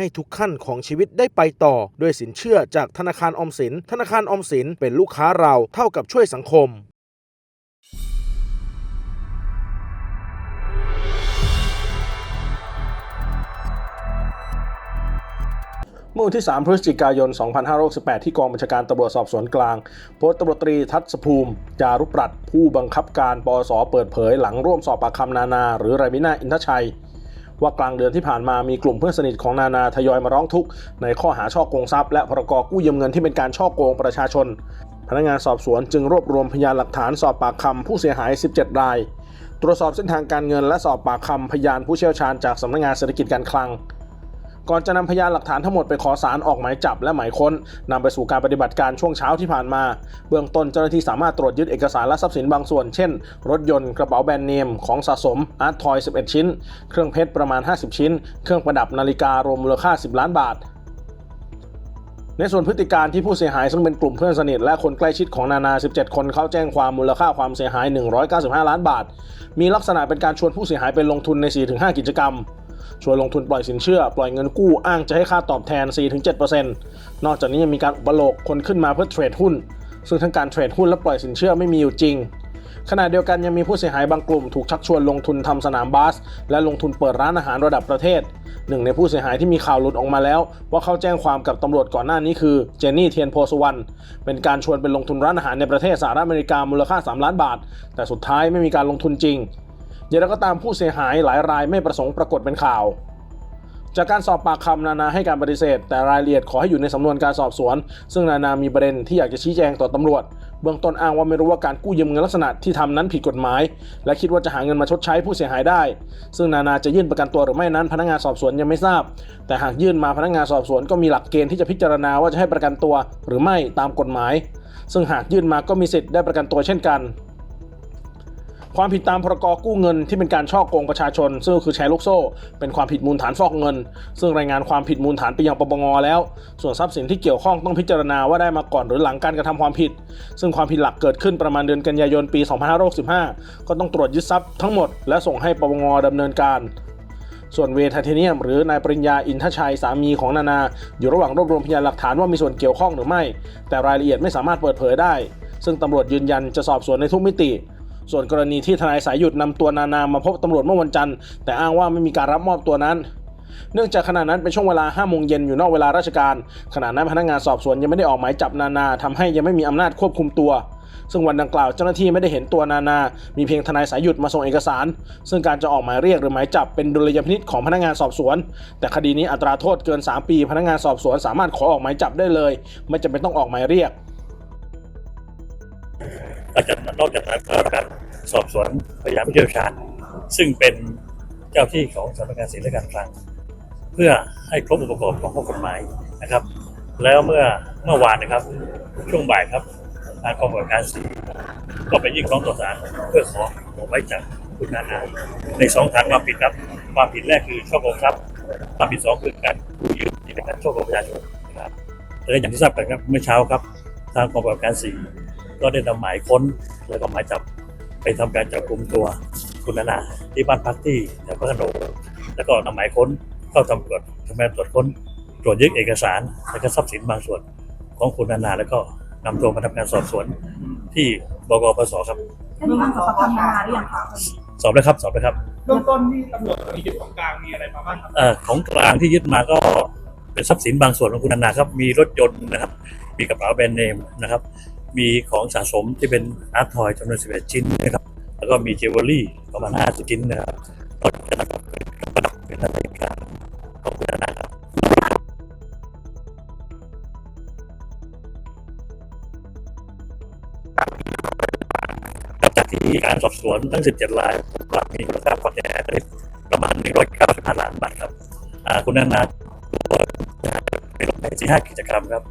ให้ทุกขั้นของชีวิตได้ไปต่อ ด้วยสินเชื่อจากธนาคารออมสิน ธนาคารออมสินเป็นลูกค้าเราเท่ากับช่วยสังคมเมื่อวันที่ 3 พฤศจิกายน 2568 ที่กองบัญชาการตำรวจสอบสวนกลางพลตำรวจตรีทัศภูมิ จารุปรัตผู้บังคับการปอสเปิดเผยหลังร่วมสอบปากคำนานา หรือไรมิน่าอินทชัย ว่ากลางเดือนที่ผ่านมามีกลุ่มเพื่อนสนิทของนานาทยอยมาร้องทุกข์ในข้อหาช่อโกงทรัพย์และพรกกู้ยืมเงินที่เป็นการช่อโกงประชาชน พนักงานสอบสวนจึงรวบรวมพยานหลักฐานสอบปากคำผู้เสียหาย 17 ราย ตรวจสอบเส้นทางการเงินและสอบปากคำพยานผู้เชี่ยวชาญจากสำนักงานเศรษฐกิจการคลัง ก่อนจะนำพยานหลักฐานทั้งหมดไปขอสารออกหมายจับและหมายค้นนำไปสู่การปฏิบัติการช่วงเช้าที่ผ่านมา เบื้องต้นเจ้าหน้าที่สามารถตรวจยึดเอกสารและทรัพย์สินบางส่วน เช่น รถยนต์กระเป๋าแบรนด์เนมของสะสมอาร์ตทอย 11 ชิ้น เครื่องเพชรประมาณ 50 ชิ้น เครื่องประดับนาฬิการวมมูลค่า 10 ล้านบาทในส่วนพฤติการที่ผู้เสียหายซึ่งเป็นกลุ่มเพื่อนสนิทและคนใกล้ชิดของนานา 17 คนเข้าแจ้งความมูลค่าความเสียหาย 195 ล้านบาท มีลักษณะเป็นการชวนผู้เสียหายไปลงทุนใน 4-5 กิจกรรม ชวนลงทุนปล่อยสินเชื่อ ปล่อยเงินกู้อ้างจะให้ค่าตอบแทน 4-7%นอกจากนี้ยังมีการอุปโลกคนขึ้นมาเพื่อเทรดหุ้น ซึ่งทั้งการเทรดหุ้นและปล่อยสินเชื่อไม่มีอยู่จริงขณะเดียวกันยังมีผู้เสียหายบางกลุ่มถูกชักชวนลงทุนทำสนามบาส และลงทุนเปิดร้านอาหารระดับประเทศ หนึ่งในผู้เสียหายที่มีข่าวหลุดออกมาแล้ว ว่าเขาแจ้งความกับตำรวจก่อนหน้านี้คือเจนนี่เทียนโพสวรรณเป็นการชวนไปลงทุนร้านอาหารในประเทศสหรัฐอเมริกามูลค่า 3 ล้านบาท แต่สุดท้ายไม่มีการลงทุนจริง อย่างไรก็ตามผู้เสียหายหลายรายไม่ประสงค์ปรากฏเป็นข่าว จากการสอบปากคำนานาให้การปฏิเสธ แต่รายละเอียดขอให้อยู่ในสำนวนการสอบสวน ซึ่งนานามีประเด็นที่อยากจะชี้แจงต่อตำรวจ เบื้องต้นอ้างว่าไม่รู้ว่าการกู้ยืมเงินลักษณะที่ทำนั้นผิดกฎหมาย และคิดว่าจะหาเงินมาชดใช้ผู้เสียหายได้ ซึ่งนานาจะยื่นประกันตัวหรือไม่นั้น พนักงานสอบสวนยังไม่ทราบ แต่หากยื่นมาพนักงานสอบสวนก็มีหลักเกณฑ์ที่จะพิจารณาว่าจะให้ประกันตัวหรือไม่ตามกฎหมาย ซึ่งหากยื่นมาก็มีสิทธิ์ได้ประกันตัวเช่นกัน ความผิดตามพรกกู้เงินที่เป็นการช่อโกงประชาชน ซึ่งก็คือแชร์ลูกโซ่ เป็นความผิดมูลฐานฟอกเงิน ซึ่งรายงานความผิดมูลฐานไปยังปปงแล้ว ส่วนทรัพย์สินที่เกี่ยวข้องต้องพิจารณาว่าได้มาก่อนหรือหลังการกระทำความผิด ซึ่งความผิดหลักเกิดขึ้นประมาณเดือนกันยายนปี 2565 ก็ต้องตรวจยึดทรัพย์ทั้งหมดและส่งให้ปปงดำเนินการส่วนเวทไทเทเนียมหรือนายปริญญาอินทชัยสามีของนานา อยู่ระหว่างรวบรวมพยานหลักฐานว่ามีส่วนเกี่ยวข้องหรือไม่ แต่รายละเอียดไม่สามารถเปิดเผยได้ ซึ่งตำรวจยืนยันจะสอบสวนในทุกมิติ ส่วนกรณีที่ทนายสายหยุดนำตัวนานามาพบตำรวจเมื่อวันจันทร์แต่อ้างว่าไม่มีการรับมอบตัวนั้น เนื่องจากขณะนั้นเป็นช่วงเวลา5โมงเย็นอยู่นอกเวลาราชการ ขณะนั้นพนักงานสอบสวนยังไม่ได้ออกหมายจับนานาทำให้ยังไม่มีอำนาจควบคุมตัว ซึ่งวันดังกล่าวเจ้าหน้าที่ไม่ได้เห็นตัวนานา มีเพียงทนายสายหยุดมาส่งเอกสาร ซึ่งการจะออกหมายเรียกหรือหมายจับเป็นดุลยพินิจของพนักงานสอบสวน แต่คดีนี้อัตราโทษเกิน 3 ปี พนักงานสอบสวนสามารถขอออกหมายจับได้เลย ไม่จำเป็นต้องออกหมายเรียก ก็จะนอกจากนั้นก็การสอบสวนพยานผู้เชี่ยวชาญ ซึ่งเป็นเจ้าที่ของสำนักงานศิลปการคลัง เพื่อให้ครบองค์ประกอบของข้อกฎหมายนะครับ แล้วเมื่อเมื่อวานนะครับ ช่วงบ่ายครับทางกองกำกับการสีก็ไปยื่นฟ้องต่อศาลเพื่อขอออกหมายจับคุณนานาในสองฐานความผิดครับ ความผิดแรกคือช่อโกงทรัพย์ความผิดสองคือการกู้ยืมที่เป็นการช่อโกงประชาชนนะครับและอย่างที่ทราบกันครับเมื่อเช้าครับ ทางกองกำกับการสี ก็ได้นำหมายค้นแล้วก็หมายจับไปทำการจับกลุ่มตัวคุณนานาที่บ้านพักที่แถวพระโขนงแล้วก็นำหมายค้นเข้าทำตรวจทำการตรวจค้นตรวจยึดเอกสารและก็ทรัพย์สินบางส่วนของคุณนานาแล้วก็นำตัวมาทำการสอบสวนที่บกปสครับได้มีการสอบปากคำนานาหรือยังคะสอบแล้วครับสอบแล้วครับเบื้องต้นที่ตำรวจมียึดของกลางมีอะไรมาบ้างครับเอ่อของกลางที่ยึดมาก็เป็นทรัพย์สินบางส่วนของคุณนานาครับมีรถยนต์นะครับ มีกระเป๋าแบรนด์เนมนะครับ มีของสะสมที่เป็นอาร์ตทอยจำนวน 11 ชิ้นนะครับ แล้วก็มีเจวเวลรี่ประมาณ 50 ชิ้นนะครับนอกจากนั้นก็เป็นเครื่องประดับเป็นนาฬิกาของคุณนานาครับจากที่การสอบสวนทั้ง 17รายหลักมีมูลค่าความเสียหายประมาณ 195ล้านบาทครับคุณนานาตัวไปลงในสี่ห้ากิจกรรมครับ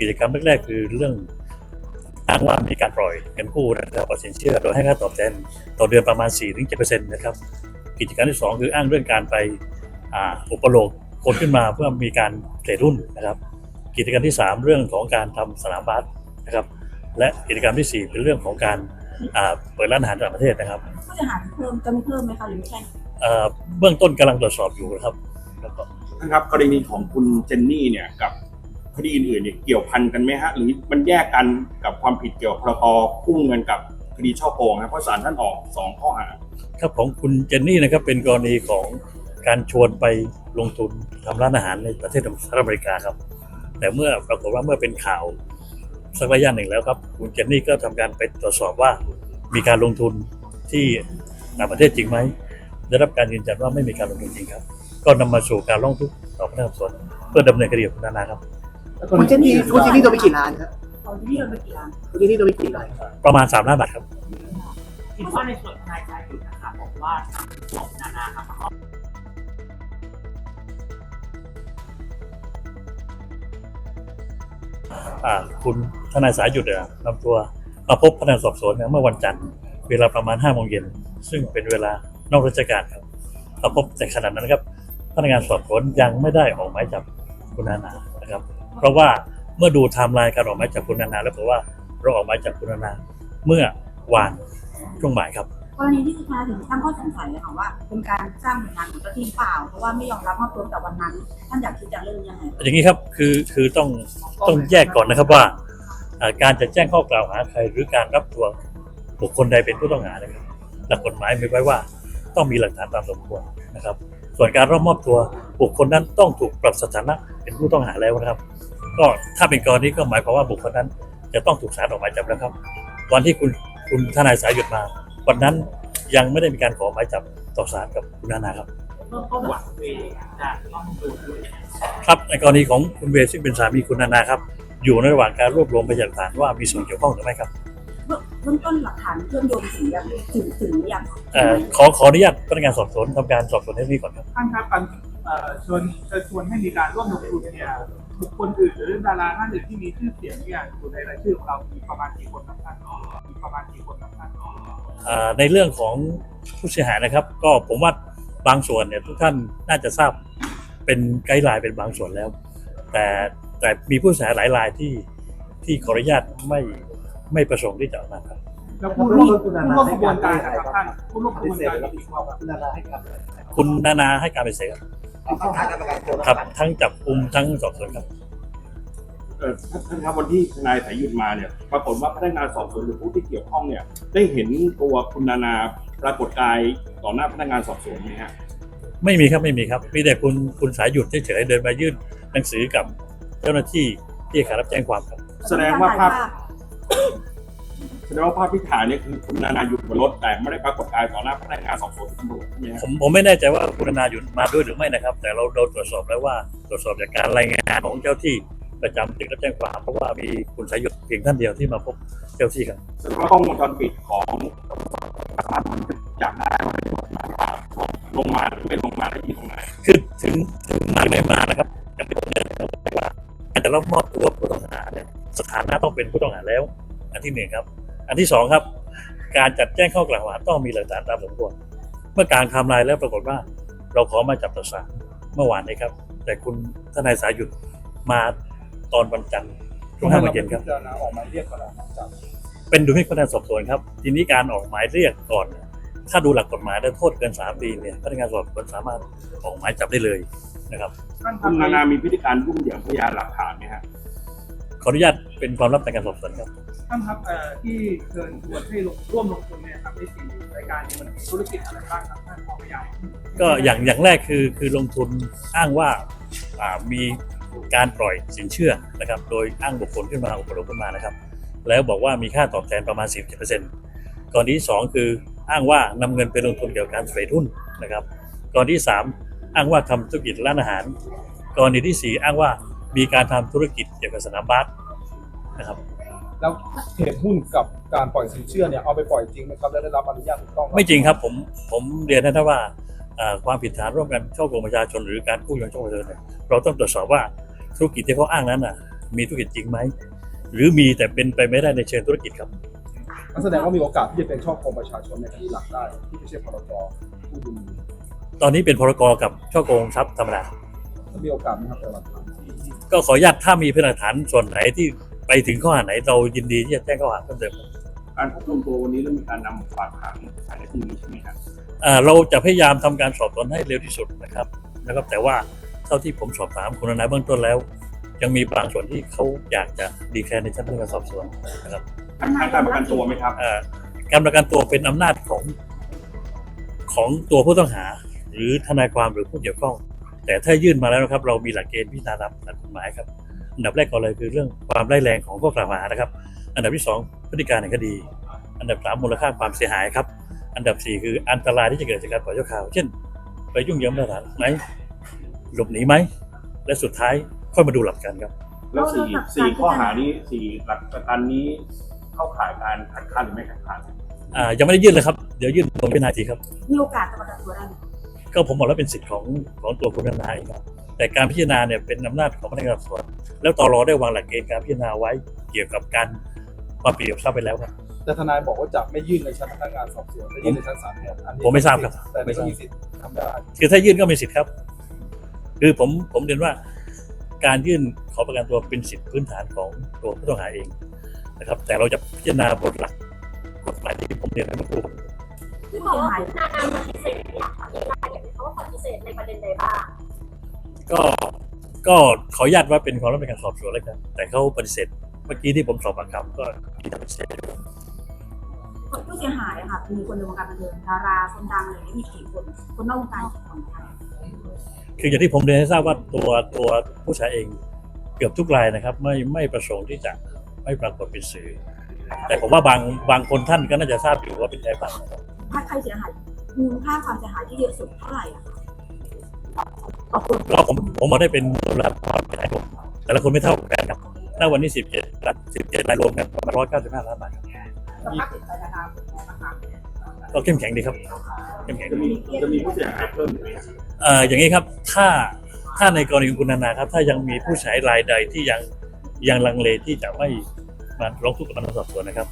กิจกรรมแรกๆคือเรื่อง อ้างว่ามีการปล่อยเงินกู้นะครับเอาสินเชื่อ โดยให้ค่าตอบแทนต่อเดือนประมาณ 4-7%นะครับ กิจกรรมที่ 2 คืออ้างเรื่องการไปอ่าอุปโลกคนขึ้นมาเพื่อมีการเทรดหุ้นนะครับ กิจกรรมที่ 3 เรื่องของการทำสนามบาสนะครับ และกิจกรรมทีสี่4 เป็นเรื่องของการอ่าเปิดร้านอาหารต่างประเทศนะครับผู้เสียหายเพิ่มจะมีเพิ่มไหมคะหรือไม่ใช่เอ่อเบื้องต้นกำลังตรวจสอบอยู่นะครับแล้วก็ท่านครับกรณีของคุณเจนนี่เนี่ยกับคดีอื่นๆเนี่ยเกี่ยวพันกันไหมฮะหรือมันแยกกันกับ ความผิดเกี่ยวกับพรกพุ่งเงินกับคดีช่อโกงนะเพราะศาลท่านออกสองข้อหาครับของคุณเจนนี่นะครับเป็นกรณีของการชวนไปลงทุนทำร้านอาหารในประเทศสหรัฐอเมริกาครับ แต่เมื่อปรากฏว่าเมื่อเป็นข่าวสักระยะหนึ่งแล้วครับ คุณเจนนี่ก็ทำการไปตรวจสอบว่ามีการลงทุนที่ต่างประเทศจริงไหมได้รับการยืนยันว่าไม่มีการลงทุนจริงครับ ก็นำมาสู่การร้องทุกข์ต่อพนักงานสอบสวนเพื่อดำเนินคดีกับคุณนานาครับคุณเจนนี่คุณเจนนี่โดนไปกี่ล้านครับ ตอนที่โดนไปกี่ล้านคุณเจนนี่โดนไปกี่ล้านประมาณ3ล้านบาทครับ คิดว่าในส่วนนายชายอยู่นะครับบอกว่าของนานาครับอ่าคุณทนายสายหยุดเนี่ยนำตัวมาพบพนักงานสอบสวนเนี่ยเมื่อวันจันทร์เวลาประมาณ5้าโมงเย็นซึ่งเป็นเวลานอกราชการครับมาพบแต่ขณะนั้นนะครับ พนักงานสอบสวนยังไม่ได้ออกหมายจับคุณนานานะครับ เพราะว่า เมื่อดูไทม์ไลน์การออกหมายจับคุณนานาแล้วพบว่าเราออกหมายจับคุณนานาเมื่อวานช่วงบ่ายครับกรณีที่คุณธนาถึงตั้งข้อสงสัยเลยค่ะว่าเป็นการสร้างผลงานของเจ้าที่เปล่าเพราะว่าไม่ยอมรับมอบตัวแต่วันนั้น ท่านอยากชี้แจงเรื่องนี้ยังไงอย่างนี้ครับคือคือต้องต้องแยกก่อนนะครับว่าอ่า การจะแจ้งข้อกล่าวหาใครหรือการรับตัวบุคคลใดเป็นผู้ต้องหานะครับหลักกฎหมายมีไว้ว่าต้องมีหลักฐานตามสมควรนะครับ ส่วนการรับมอบตัวบุคคลนั้นต้องถูกปรับสถานะเป็นผู้ต้องหาแล้วนะครับ ก็ถ้าเป็นกรณีก็หมายความว่าบุคคลนั้น จะต้องถูกศาลออกหมายจับแล้วครับ วันที่คุณคุณทนายสายหยุดมา วันนั้นยังไม่ได้มีการขอหมายจับต่อศาลกับคุณนานาครับเบื้องต้นหวังเวจะต้องดูด้วยครับในกรณีของคุณเวย์ซึ่งเป็นสามีคุณนานาครับ อยู่ในระหว่างการรวบรวมพยานหลักฐานว่ามีส่วนเกี่ยวข้องหรือไม่ครับเบื้องต้นหลักฐานเชื่อมโยงถึงยังถึงถึงหรือยังเอ่อขอขออนุญาตพนักงานสอบสวนทำการสอบสวนให้นี้ก่อนครับท่านครับการเอ่อชวนเชิญชวนให้มีการร่วมลงทุนเนี่ย บุคคลอื่นหรือดาราท่านอื่นที่มีชื่อเสียงเนี่ยอยู่ในรายชื่อของเรามีประมาณกี่คนครับท่านมีประมาณกี่คนครับท่านอ่าในเรื่องของผู้เสียหายนะครับ ก็ผมว่าบางส่วนเนี่ยทุกท่านน่าจะทราบเป็นไกด์ไลน์เป็นบางส่วนแล้ว แต่แต่มีผู้เสียหายหลายรายที่ที่ขออนุญาตไม่ไม่ประสงค์ที่จะออกมาครับแล้วผู้ร่วมผู้ร่วมขบวนการนะครับท่านผู้ร่วมขบวนการมีกี่คนครับคุณนานาให้การคุณนานาให้การเป็นเสรีครับ เข้าทางการประกันตัวครับ ทั้งจับกุมทั้งสอบสวนครับเออท่านท่านครับวันที่ทนายสายหยุดมาเนี่ยปรากฏว่าพนักงานสอบสวนหรือผู้ที่เกี่ยวข้องเนี่ย ได้เห็นตัวคุณนานาปรากฏกายต่อหน้าพนักงานสอบสวนไหมฮะไม่มีครับไม่มีครับ มีแต่คุณคุณสายหยุดเฉยๆเดินมายื่นหนังสือกับเจ้าหน้าที่ที่ขารับแจ้งความครับ แสดงว่าภาพ แสดงว่าภาพที่ถ่ายเนี่ยคือคุณนานาอยู่บนรถแต่ไม่ได้ปรากฏกายต่อหน้าพนักงานสอบสวนตำรวจใช่ไหมฮะผมผมไม่แน่ใจว่าคุณนาอยู่มาด้วยหรือไม่นะครับ แต่เราเราตรวจสอบแล้วว่าตรวจสอบจากการรายงานของเจ้าที่ประจำตึกรับแจ้งความเพราะว่ามีคุณสายหยุดเพียงท่านเดียวที่มาพบเจ้าที่ครับแสดงว่ากล้องวงจรปิดของสามารถบันทึกจับได้ว่าลงมาหรือไม่ลงมาได้ที่ตรงไหนคือถึงถึงมาไม่มานะครับยังไม่ต้องเดินแต่ว่าแต่เรามอบตัวผู้ต้องหาเนี่ยสถานะต้องเป็นผู้ต้องหาแล้ว อันที่หนึ่งครับ อันที่สองครับ การจัดแจ้งข้อกล่าวหาต้องมีหลักฐานตามสมควรเมื่อการไทำลายแล้วปรากฏว่า เราขอมาจับต่อศาลเมื่อวานนี้ครับ แต่คุณทนายสายหยุดมาตอนวันจันทร์ช่วงห้าโมงเย็นครับจะออกหมายเรียกก่อนจับเป็นดุลพินิจพนักงานสอบสวนครับ ทีนี้การออกหมายเรียกก่อนเนี่ยถ้าดูหลักกฎหมายแล้วโทษเกินสามปีเนี่ยพนักงานสอบสวนสามารถออกหมายจับได้เลยนะครับท่านคุณทำนานานานามีพฤติการยุ่งเหยิงพยานหลักฐานไหมฮะขออนุญาตเป็นความลับในการสอบสวนครับ ท่านครับที่เชิญชวนให้ลงร่วมลงทุนเนี่ยครับในสี่รายการเนี่ยมันมีธุรกิจอะไรบ้างครับท่านขอพยายก็อย่างอย่างแรกคือคือลงทุนอ้างว่ามีการปล่อยสินเชื่อนะครับ โดยอ้างบุคคลขึ้นมาอุปโลกขึ้นมานะครับ แล้วบอกว่ามีค่าตอบแทนประมาณ 10%กรณีที่สองคืออ้างว่านำเงินไปลงทุนเกี่ยวกับการเทรดหุ้นนะครับกรณีที่สามอ้างว่าทำธุรกิจร้านอาหารกรณีที่สี่อ้างว่ามีการทำธุรกิจเกี่ยวกับสนามบาสนะครับ แล้วเทรดหุ้นกับการปล่อยสินเชื่อเนี่ยเอาไปปล่อยจริงไหมครับและได้รับอนุญาตถูกต้องหไม่จริงครับผมผมเรียนนะท่านว่าอ่าความผิดฐานร่วมกันช่อโกงประชาชนหรือการกู้ยืมช่อประชาชนเนี่ยเราต้องตรวจสอบว่าธุรกิจที่เขาอ้างนั้นน่ะ มีธุรกิจจริงไหมหรือมีแต่เป็นไปไม่ได้ในเชิงธุรกิจครับนั่นแสดงว่ามีโอกาสที่จะเป็นช่อโกงประชาชนในคดีหลักได้ที่ไม่ใช่พรบผู้ดูตอนนี้เป็นพรกกับช่อโกงทรัพย์ธรรมดามีโอกาสไหมครับแต่ละครั้งที่ที่ก็ขออนุญาตถ้ามีพยานหลักฐานส่วนไหนที่ ไปถึงข้อหาไหนเรายินดีที่จะแจ้งข้อหาเพิ่มเติมครับการควบคุมตัววันนี้แล้วมีการนำฝากขังภายในที่นี้ใช่ไหมครับอ่าเราจะพยายามทำการสอบสวนให้เร็วที่สุดนะครับนะครับ แต่ว่าเท่าที่ผมสอบถามคุณนายเบื้องต้นแล้ว ยังมีบางส่วนที่เขาอยากจะดีแคลร์ในชั้นพนักงานสอบสวนนะครับคัดค้านการประกันตัวไหมครับเอ่อการประกันตัวเป็นอำนาจของของตัวผู้ต้องหา หรือทนายความหรือผู้เกี่ยวข้อง แต่ถ้ายื่นมาแล้วนะครับ เรามีหลักเกณฑ์พิจารณาตามหลักกฎหมายครับ อันดับแรกก่อนเลยคือเรื่องความร้ายแรงของข้อกล่าวหานะครับ อันดับที่สองพฤติการแห่งคดี อันดับสามมูลค่าความเสียหายครับ อันดับสี่คืออันตรายที่จะเกิดจากการปล่อยชั่วคราว เช่น ไปยุ่งเหยิงมาตรฐานไหมหลบหนีไหม และสุดท้ายค่อยมาดูหลักการครับ แล้วสี่สี่ข้อหานี้สี่หลักประกันนี้เข้าข่ายการคัดค้านหรือไม่คัดค้านอ่ายังไม่ได้ยื่นเลยครับ เดี๋ยวยื่นตรงเป็นนาทีครับ มีโอกาสจะประกันตัวได้ไหมก็ผมบอกแล้วเป็นสิทธิ์ของของตัวคุณนายครับ แต่การพิจารณาเนี่ยเป็นอำนาจของพนักงานสอบสวนแล้วตรได้วางหลักเกณฑ์การพิจารณาไว้เกี่ยวกับการความผิดกับทรัพย์ไปแล้วครับ แต่ทนายบอกว่าจะไม่ยื่นในชั้นพนักงานสอบสวนจะยื่นในชั้นศาลแทนอันนี้ผมไม่ทราบครับ แต่ไม่มีสิทธิ์ทำได้คือถ้ายื่นก็มีสิทธิ์ครับ คือผมผมเรียนว่า การยื่นขอประกันตัวเป็นสิทธิพื้นฐานของตัวผู้ต้องหาเองนะครับ แต่เราจะพิจารณาบทหลักกฎหมายที่ผมเรียนไปเมื่อครู่ผู้เสียหายนานาปฏิเสธเนี่ยค่ะมีรายละเอียดไหมคะว่าปฏิเสธในประเด็นใดบ้าง ก็ก็ขออนุญาตว่าเป็นความรับผิดชอบการสอบสวนแล้วกันแต่เขาปฏิเสธเมื่อกี้ที่ผมสอบปากคำก็ปฏิเสธผู้เสียหายอะค่ะมีคนในวงการบันเทิงดาราคนดังอะไรอย่างเงี้ยมีกี่คนคนนอกวงการกี่คนคะคืออย่างที่ผมเรียนให้ทราบว่าตัวตัวผู้ชายเองเกือบทุกรายนะครับ ไม่ไม่ประสงค์ที่จะไม่ปรากฏเป็นสื่อ แต่ผมว่าบางบางคนท่านก็น่าจะทราบอยู่ว่าเป็นใครบ้างนะครับถ้าใครเสียหายมูลค่าความเสียหายที่เยอะสุดเท่าไหร่อะ คะก็ผมผมบอกได้เป็นระดับความเป็นรายรวมแต่ละคนไม่เท่ากันครับณวันนี้สิบเจ็ดสิบเจ็ดรายรวมกันประมาณร้อยเก้าสิบห้าล้านบาทครับสภาพจิตใจนะคะนะคะก็เข้มแข็งดีครับเข้มแข็งจะมีจะมีผู้เสียหายเพิ่มไหมเอ่ออย่างนี้ครับถ้าถ้าในกรณีของคุณนานาครับ ถ้ายังมีผู้ใช้รายใดที่ยังยังลังเลที่จะไม่มาร้องทุกข์กับพนักงานสอบสวนนะครับ